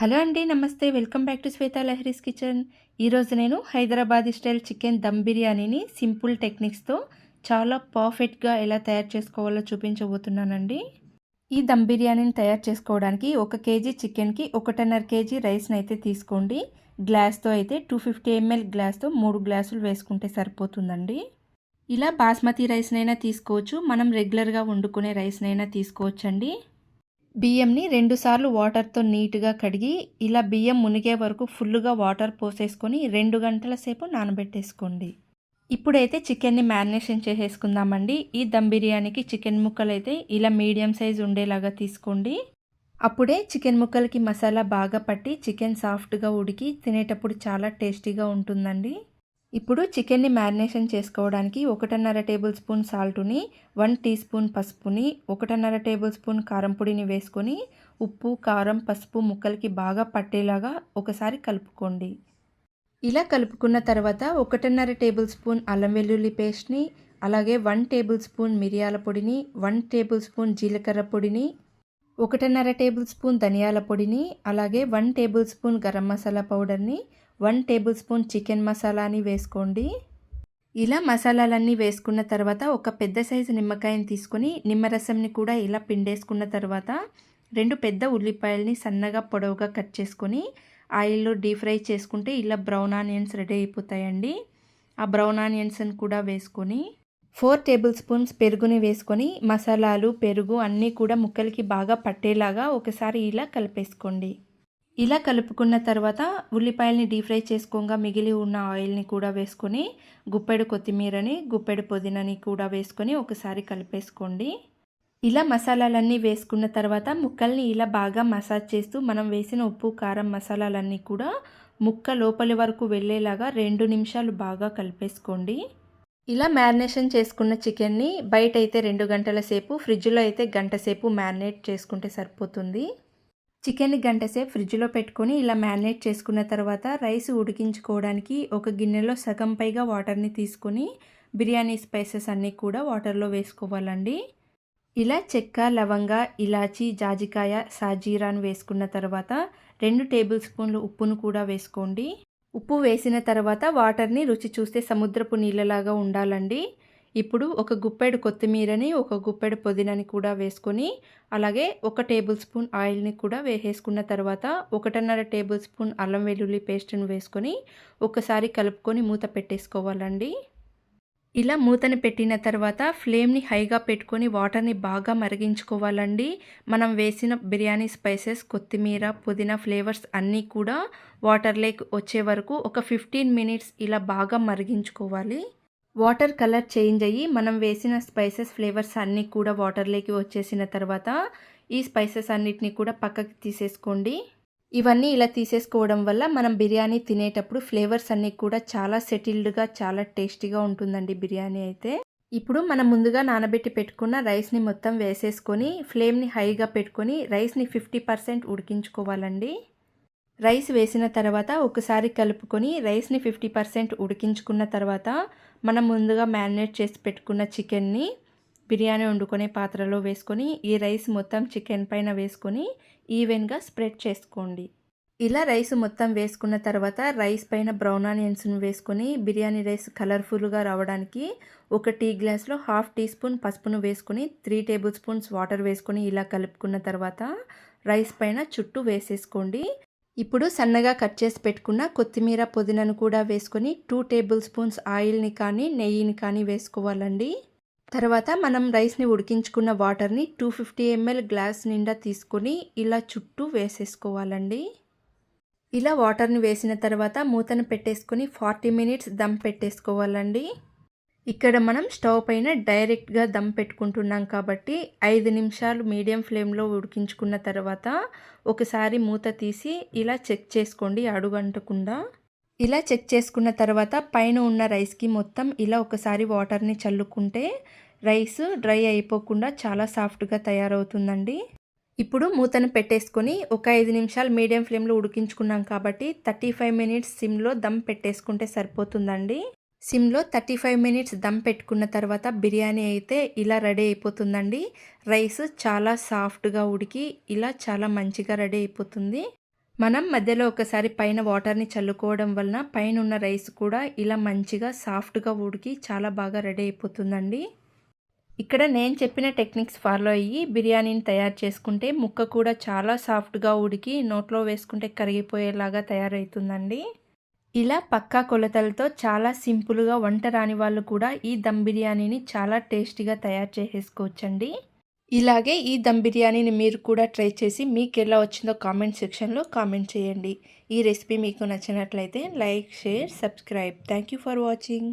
Hello అండి నమస్తే. Welcome back to Shweta Lahari's kitchen. ఈరోజు నేను హైదరాబాద్ స్టైల్ చికెన్ దమ్ బిర్యానీని సింపుల్ టెక్నిక్స్తో చాలా పర్ఫెక్ట్గా ఎలా తయారు చేసుకోవాలో చూపించబోతున్నానండి. ఈ దమ్ బిర్యానీని తయారు చేసుకోవడానికి ఒక కేజీ చికెన్కి ఒకటిన్నర కేజీ రైస్ని అయితే తీసుకోండి. గ్లాస్తో అయితే టూ ఫిఫ్టీ ఎంఎల్ గ్లాస్తో మూడు గ్లాసులు వేసుకుంటే సరిపోతుందండి. ఇలా బాస్మతి రైస్నైనా తీసుకోవచ్చు. మనం రెగ్యులర్గా వండుకునే రైస్నైనా తీసుకోవచ్చండి. బియ్యంని రెండుసార్లు వాటర్తో నీట్గా కడిగి ఇలా బియ్యం మునిగే వరకు ఫుల్గా వాటర్ పోసేసుకొని రెండు గంటల సేపు నానబెట్టేసుకోండి. ఇప్పుడైతే చికెన్ని మ్యారినేషన్ చేసేసుకుందామండి. ఈ దమ్ బిర్యానీకి చికెన్ ముక్కలు అయితే ఇలా మీడియం సైజ్ ఉండేలాగా తీసుకోండి. అప్పుడే చికెన్ ముక్కలకి మసాలా బాగా పట్టి చికెన్ సాఫ్ట్గా ఉడికి తినేటప్పుడు చాలా టేస్టీగా ఉంటుందండి. ఇప్పుడు చికెన్ని మ్యారినేషన్ చేసుకోవడానికి ఒకటిన్నర టేబుల్ స్పూన్ సాల్టుని వన్ టీ స్పూన్ పసుపుని ఒకటిన్నర టేబుల్ స్పూన్ కారం పొడిని వేసుకొని ఉప్పు కారం పసుపు ముక్కలకి బాగా పట్టేలాగా ఒకసారి కలుపుకోండి. ఇలా కలుపుకున్న తర్వాత ఒకటిన్నర టేబుల్ స్పూన్ అల్లం వెల్లుల్లి పేస్ట్ని అలాగే వన్ టేబుల్ స్పూన్ మిరియాల పొడిని వన్ టేబుల్ స్పూన్ జీలకర్ర పొడిని ఒకటిన్నర టేబుల్ స్పూన్ ధనియాల పొడిని అలాగే one tablespoon garam masala పౌడర్ని వన్ టేబుల్ స్పూన్ చికెన్ మసాలాని వేసుకోండి. ఇలా మసాలాలన్నీ వేసుకున్న తర్వాత ఒక పెద్ద సైజు నిమ్మకాయని తీసుకొని నిమ్మరసంని కూడా ఇలా పిండేసుకున్న తర్వాత రెండు పెద్ద ఉల్లిపాయల్ని సన్నగా పొడవుగా కట్ చేసుకొని ఆయిల్లో డీప్ ఫ్రై చేసుకుంటే ఇలా బ్రౌన్ ఆనియన్స్ రెడీ అయిపోతాయండి. ఆ బ్రౌన్ ఆనియన్స్ని కూడా వేసుకొని ఫోర్ టేబుల్ స్పూన్స్ పెరుగుని వేసుకొని మసాలాలు పెరుగు అన్నీ కూడా ముక్కలకి బాగా పట్టేలాగా ఒకసారి ఇలా కలిపేసుకోండి. ఇలా కలుపుకున్న తర్వాత ఉల్లిపాయలని డీప్ ఫ్రై చేసుకోగా మిగిలి ఉన్న ఆయిల్ని కూడా వేసుకొని గుప్పెడు కొత్తిమీరని గుప్పెడు పుదీనని కూడా వేసుకొని ఒకసారి కలిపేసుకోండి. ఇలా మసాలాలన్నీ వేసుకున్న తర్వాత ముక్కల్ని ఇలా బాగా మసాజ్ చేస్తూ మనం వేసిన ఉప్పు కారం మసాలాలన్నీ కూడా ముక్క లోపలి వరకు వెళ్ళేలాగా రెండు నిమిషాలు బాగా కలిపేసుకోండి. ఇలా మ్యారినేషన్ చేసుకున్న చికెన్ని బయట అయితే రెండు గంటల సేపు ఫ్రిడ్జ్లో అయితే గంట సేపు మ్యారినేట్ చేసుకుంటే సరిపోతుంది. చికెన్ గంట సేపు ఫ్రిడ్జ్లో పెట్టుకొని ఇలా మ్యారినేట్ చేసుకున్న తర్వాత రైస్ ఉడికించుకోవడానికి ఒక గిన్నెలో సగం పైగా వాటర్ని తీసుకొని బిర్యానీ స్పైసెస్ అన్నీ కూడా వాటర్లో వేసుకోవాలండి. ఇలా చెక్క లవంగ ఇలాచి జాజికాయ సాజీరాను వేసుకున్న తర్వాత రెండు టేబుల్ స్పూన్లు ఉప్పును కూడా వేసుకోండి. ఉప్పు వేసిన తర్వాత వాటర్ని రుచి చూస్తే సముద్రపు నీళ్ళలాగా ఉండాలండి. ఇప్పుడు ఒక గుప్పెడు కొత్తిమీరని ఒక గుప్పెడు పుదీనని కూడా వేసుకొని అలాగే ఒక టేబుల్ స్పూన్ ఆయిల్ని కూడా వేసేసుకున్న తర్వాత ఒకటిన్నర టేబుల్ స్పూన్ అల్లం వెల్లుల్లి పేస్ట్ని వేసుకొని ఒకసారి కలుపుకొని మూత పెట్టేసుకోవాలండి. ఇలా మూతని పెట్టిన తర్వాత ఫ్లేమ్ని హైగా పెట్టుకొని వాటర్ని బాగా మరిగించుకోవాలండి. మనం వేసిన బిర్యానీ స్పైసెస్ కొత్తిమీర పుదీనా ఫ్లేవర్స్ అన్నీ కూడా వాటర్లోకి వచ్చే వరకు ఒక ఫిఫ్టీన్ మినిట్స్ ఇలా బాగా మరిగించుకోవాలి. వాటర్ కలర్ చేంజ్ అయ్యి మనం వేసిన స్పైసెస్ ఫ్లేవర్స్ అన్నీ కూడా వాటర్లోకి వచ్చేసిన తర్వాత ఈ స్పైసెస్ అన్నిటిని కూడా పక్కకి తీసేసుకోండి. ఇవన్నీ ఇలా తీసేసుకోవడం వల్ల మనం బిర్యానీ తినేటప్పుడు ఫ్లేవర్స్ అన్నీ కూడా చాలా సెటిల్డ్గా చాలా టేస్టీగా ఉంటుందండి బిర్యానీ అయితే. ఇప్పుడు మనం ముందుగా నానబెట్టి పెట్టుకున్న రైస్ని మొత్తం వేసేసుకొని ఫ్లేమ్ని హైగా పెట్టుకొని రైస్ని ఫిఫ్టీ పర్సెంట్ ఉడికించుకోవాలండి. రైస్ వేసిన తర్వాత ఒకసారి కలుపుకొని రైస్ని ఫిఫ్టీ పర్సెంట్ ఉడికించుకున్న తర్వాత మనం ముందుగా మ్యారినేట్ చేసి పెట్టుకున్న చికెన్ని బిర్యానీ వండుకునే పాత్రలో వేసుకొని ఈ రైస్ మొత్తం చికెన్ పైన వేసుకొని ఈవెన్గా స్ప్రెడ్ చేసుకోండి. ఇలా రైస్ మొత్తం వేసుకున్న తర్వాత రైస్ పైన బ్రౌన్ ఆనియన్స్ను వేసుకొని బిర్యానీ రైస్ కలర్ఫుల్గా రావడానికి ఒక టీ గ్లాస్లో హాఫ్ టీ స్పూన్ పసుపును వేసుకొని త్రీ టేబుల్ స్పూన్స్ వాటర్ వేసుకొని ఇలా కలుపుకున్న తర్వాత రైస్ పైన చుట్టూ వేసేసుకోండి. ఇప్పుడు సన్నగా కట్ చేసి పెట్టుకున్న కొత్తిమీర పుదీనను కూడా వేసుకొని టూ టేబుల్ స్పూన్స్ ఆయిల్ని కానీ నెయ్యిని కానీ వేసుకోవాలండి. తర్వాత మనం రైస్ని ఉడికించుకున్న వాటర్ని టూ ఫిఫ్టీ ఎంఎల్ గ్లాస్ నిండా తీసుకొని ఇలా చుట్టూ వేసేసుకోవాలండి. ఇలా వాటర్ని వేసిన తర్వాత మూతను పెట్టేసుకొని ఫార్టీ మినిట్స్ దమ్ పెట్టేసుకోవాలండి. ఇక్కడ మనం స్టవ్ పైన డైరెక్ట్గా దమ్ పెట్టుకుంటున్నాం కాబట్టి ఐదు నిమిషాలు మీడియం ఫ్లేమ్లో ఉడికించుకున్న తర్వాత ఒకసారి మూత తీసి ఇలా చెక్ చేసుకోండి అడుగంటకుండా. ఇలా చెక్ చేసుకున్న తర్వాత పైన ఉన్న రైస్కి మొత్తం ఇలా ఒకసారి వాటర్ని చల్లుకుంటే రైస్ డ్రై అయిపోకుండా చాలా సాఫ్ట్గా తయారవుతుందండి. ఇప్పుడు మూతను పెట్టేసుకొని ఒక ఐదు నిమిషాలు మీడియం ఫ్లేమ్లో ఉడికించుకున్నాం కాబట్టి థర్టీ ఫైవ్ మినిట్స్ సిమ్లో దమ్ పెట్టేసుకుంటే సరిపోతుందండి. సిమ్లో థర్టీ ఫైవ్ మినిట్స్ దమ్ పెట్టుకున్న తర్వాత బిర్యానీ అయితే ఇలా రెడీ అయిపోతుందండి. రైస్ చాలా సాఫ్ట్గా ఉడికి ఇలా చాలా మంచిగా రెడీ అయిపోతుంది. మనం మధ్యలో ఒకసారి పైన వాటర్ని చల్లుకోవడం వలన పైన ఉన్న రైస్ కూడా ఇలా మంచిగా సాఫ్ట్గా ఉడికి చాలా బాగా రెడీ అయిపోతుందండి. ఇక్కడ నేను చెప్పిన టెక్నిక్స్ ఫాలో అయ్యి బిర్యానీని తయారు చేసుకుంటే ముక్క కూడా చాలా సాఫ్ట్గా ఉడికి నోట్లో వేసుకుంటే కరిగిపోయేలాగా తయారవుతుందండి. ఇలా పక్కా కొలతలతో చాలా సింపుల్గా వంట రాని వాళ్ళు కూడా ఈ దమ్ బిర్యానీని చాలా టేస్టీగా తయారు చేసేసుకోవచ్చండి. ఇలాగే ఈ దమ్ బిర్యానీని మీరు కూడా ట్రై చేసి మీకు ఎలా వచ్చిందో కామెంట్ సెక్షన్లో కామెంట్ చేయండి. ఈ రెసిపీ మీకు నచ్చినట్లయితే like share subscribe. Thank you for watching.